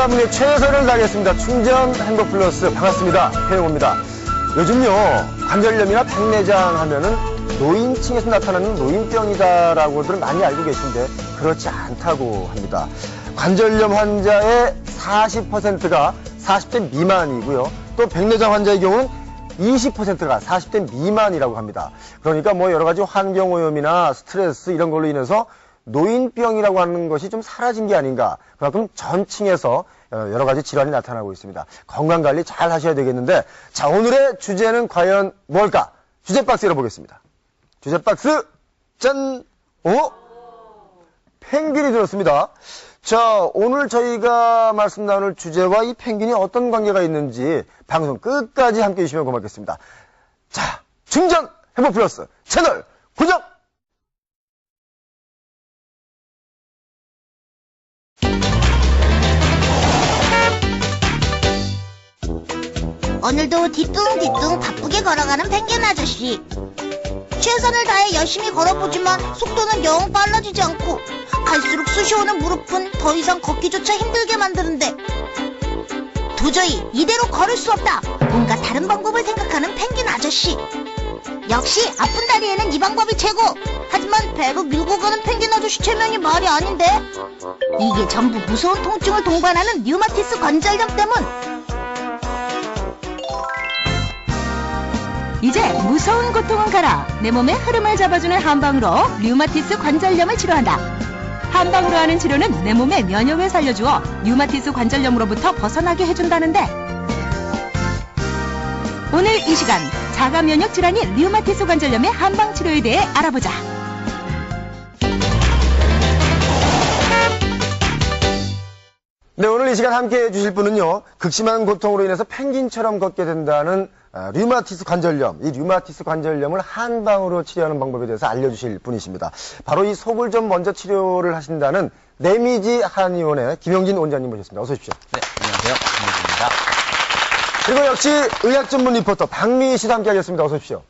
아름다움에 최선을 다하겠습니다. 충전 행복 플러스 반갑습니다. 태용호입니다. 요즘요 관절염이나 백내장 하면은 노인층에서 나타나는 노인병이다라고들 많이 알고 계신데 그렇지 않다고 합니다. 관절염 환자의 40%가 40대 미만이고요. 또 백내장 환자의 경우는 20%가 40대 미만이라고 합니다. 그러니까 뭐 여러 가지 환경오염이나 스트레스 이런 걸로 인해서 노인병이라고 하는 것이 좀 사라진 게 아닌가. 그만큼 전층에서 어, 여러 가지 질환이 나타나고 있습니다. 건강 관리 잘 하셔야 되겠는데, 자, 오늘의 주제는 과연 뭘까? 주제 박스 열어보겠습니다. 주제 박스, 짠! 오! 펭귄이 들었습니다. 자, 오늘 저희가 말씀 나눌 주제와 이 펭귄이 어떤 관계가 있는지 방송 끝까지 함께 해주시면 고맙겠습니다. 자, 충전 행복 플러스 채널 고정! 오늘도 뒤뚱뒤뚱 바쁘게 걸어가는 펭귄 아저씨. 최선을 다해 열심히 걸어보지만 속도는 영 빨라지지 않고 갈수록 쑤시오는 무릎은 더 이상 걷기조차 힘들게 만드는데 도저히 이대로 걸을 수 없다. 뭔가 다른 방법을 생각하는 펭귄 아저씨. 역시 아픈 다리에는 이 방법이 최고. 하지만 배로 밀고 가는 펭귄 아저씨 체면이 말이 아닌데. 이게 전부 무서운 통증을 동반하는 류마티스 관절염 때문. 이제 무서운 고통은 가라. 내 몸의 흐름을 잡아주는 한방으로 류마티스 관절염을 치료한다. 한방으로 하는 치료는 내 몸의 면역을 살려주어 류마티스 관절염으로부터 벗어나게 해준다는데 오늘 이 시간 자가 면역 질환인 류마티스 관절염의 한방 치료에 대해 알아보자. 네, 오늘 이 시간 함께 해주실 분은요, 극심한 고통으로 인해서 펭귄처럼 걷게 된다는 아, 류마티스 관절염, 이 류마티스 관절염을 한방으로 치료하는 방법에 대해서 알려주실 분이십니다. 바로 이 속을 좀 먼저 치료를 하신다는 네미지 한의원의 김영진 원장님 모셨습니다. 어서 오십시오. 네, 안녕하세요. 김현주입니다. 그리고 역시 의학 전문 리포터 박미희 씨도 함께 하겠습니다. 어서 오십시오.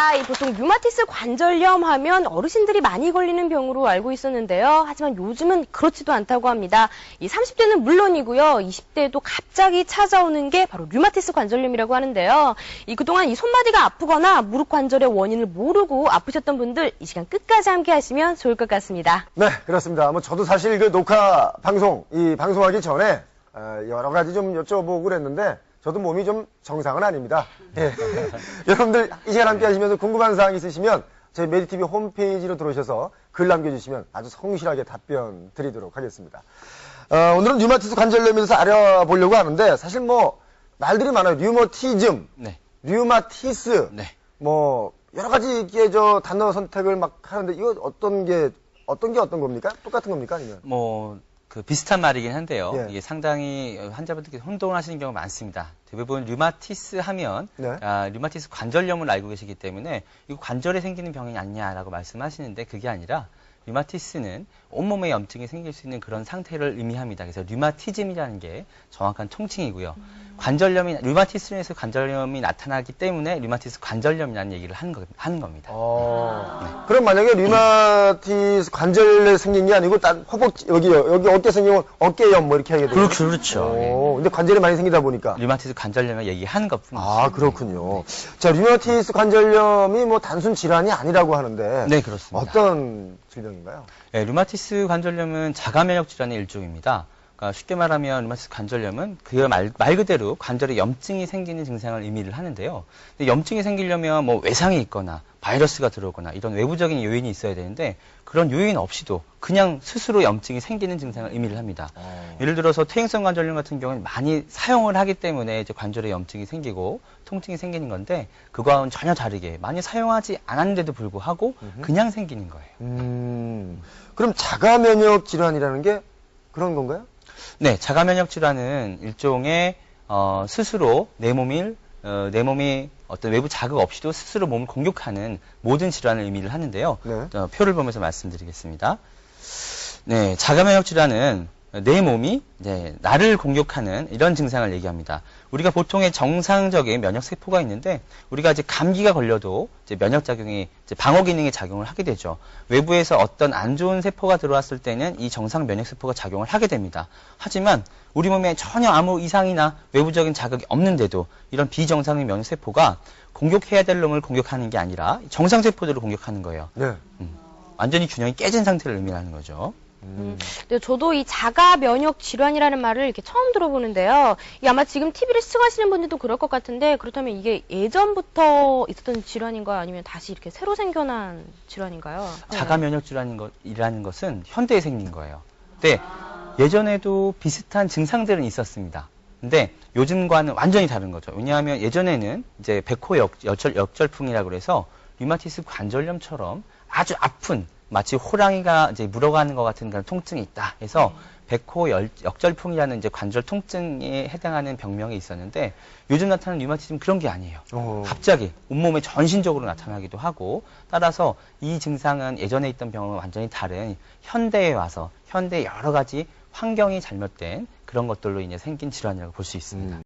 박미입니다. 이 보통 류마티스 관절염 하면 어르신들이 많이 걸리는 병으로 알고 있었는데요. 하지만 요즘은 그렇지도 않다고 합니다. 이 30대는 물론이고요. 20대에도 갑자기 찾아오는 게 바로 류마티스 관절염이라고 하는데요. 이 그동안 이 손마디가 아프거나 무릎 관절의 원인을 모르고 아프셨던 분들 이 시간 끝까지 함께 하시면 좋을 것 같습니다. 네, 그렇습니다. 뭐 저도 사실 그 녹화 방송, 이 방송하기 전에 어, 여러 가지 좀 여쭤보고 그랬는데 저도 몸이 좀 정상은 아닙니다. 예. 여러분들 이 시간 함께 하시면서 궁금한 사항 있으시면 저희 메디TV 홈페이지로 들어오셔서 글 남겨주시면 아주 성실하게 답변 드리도록 하겠습니다. 어, 오늘은 류마티스 관절염에 대해서 알아보려고 하는데 사실 뭐 말들이 많아요. 류머티즘, 네. 류마티스, 네. 뭐 여러 가지 이게 저 단어 선택을 막 하는데 이거 어떤 게 어떤 게 어떤 겁니까? 똑같은 겁니까 아니면? 뭐, 그 비슷한 말이긴 한데요. 예. 이게 상당히 환자분들께서 혼동을 하시는 경우가 많습니다. 대부분 류마티스 하면 네. 아, 류마티스 관절염을 알고 계시기 때문에 이거 관절에 생기는 병이 아니냐라고 말씀하시는데 그게 아니라 류마티스는 온몸에 염증이 생길 수 있는 그런 상태를 의미합니다. 그래서 류마티즘이라는 게 정확한 통칭이고요. 관절염이 류마티스에서 관절염이 나타나기 때문에 류마티스 관절염이라는 얘기를 하는, 거, 하는 겁니다. 어. 그럼 만약에 류마티스 관절에 생긴 게 아니고 딴 허벅지 여기 여기 어깨 생기면 어깨염 뭐 이렇게 하게 되요 그렇죠, 그렇죠. 오, 근데 관절이 많이 생기다 보니까. 류마티스 관절염을 얘기하는 것뿐이죠. 아 그렇군요. 자 류마티스 관절염이 뭐 단순 질환이 아니라고 하는데 네, 그렇습니다. 어떤 질병 인가요? 네, 류마티스 관절염은 자가면역 질환의 일종입니다. 그러니까 쉽게 말하면 류마티스 관절염은 그 말, 말 그대로 관절에 염증이 생기는 증상을 의미를 하는데요. 염증이 생기려면 뭐 외상이 있거나 바이러스가 들어오거나 이런 외부적인 요인이 있어야 되는데 그런 요인 없이도 그냥 스스로 염증이 생기는 증상을 의미를 합니다. 어. 예를 들어서 퇴행성 관절염 같은 경우는 많이 사용을 하기 때문에 이제 관절에 염증이 생기고 통증이 생기는 건데 그거와는 전혀 다르게 많이 사용하지 않았는데도 불구하고 그냥 생기는 거예요. 음, 그럼 자가 면역 질환이라는 게 그런 건가요? 네, 자가 면역 질환은 일종의 어, 스스로 내 몸을 어, 내 몸이 어떤 외부 자극 없이도 스스로 몸을 공격하는 모든 질환을 의미를 하는데요. 네. 어, 표를 보면서 말씀드리겠습니다. 네, 자가 면역 질환은 내 몸이 이제 나를 공격하는 이런 증상을 얘기합니다. 우리가 보통의 정상적인 면역 세포가 있는데 우리가 이제 감기가 걸려도 이제 면역 작용이 이제 방어 기능이 작용을 하게 되죠. 외부에서 어떤 안 좋은 세포가 들어왔을 때는 이 정상 면역 세포가 작용을 하게 됩니다. 하지만 우리 몸에 전혀 아무 이상이나 외부적인 자극이 없는데도 이런 비정상의 면역 세포가 공격해야 될 놈을 공격하는 게 아니라 정상 세포들을 공격하는 거예요. 네. 완전히 균형이 깨진 상태를 의미하는 거죠. 음. 네, 저도 이 자가 면역 질환이라는 말을 이렇게 처음 들어보는데요. 이게 아마 지금 TV를 시청하시는 분들도 그럴 것 같은데 그렇다면 이게 예전부터 있었던 질환인가요? 아니면 다시 이렇게 새로 생겨난 질환인가요? 자가 면역 질환인 것 이라는 것은 현대에 생긴 거예요. 근데 예전에도 비슷한 증상들은 있었습니다. 근데 요즘과는 완전히 다른 거죠. 왜냐하면 예전에는 이제 백호 역, 역절, 역절풍이라고 그래서 류마티스 관절염처럼 아주 아픈 마치 호랑이가 이제 물어가는 것 같은 그런 통증이 있다 해서 백호 열- 역절풍이라는 이제 관절 통증에 해당하는 병명이 있었는데 요즘 나타나는 류마티즘은 그런 게 아니에요. 어. 갑자기 온몸에 전신적으로 나타나기도 하고 따라서 이 증상은 예전에 있던 병과 완전히 다른 현대에 와서 현대 여러 가지 환경이 잘못된 그런 것들로 인해 생긴 질환이라고 볼 수 있습니다. 음.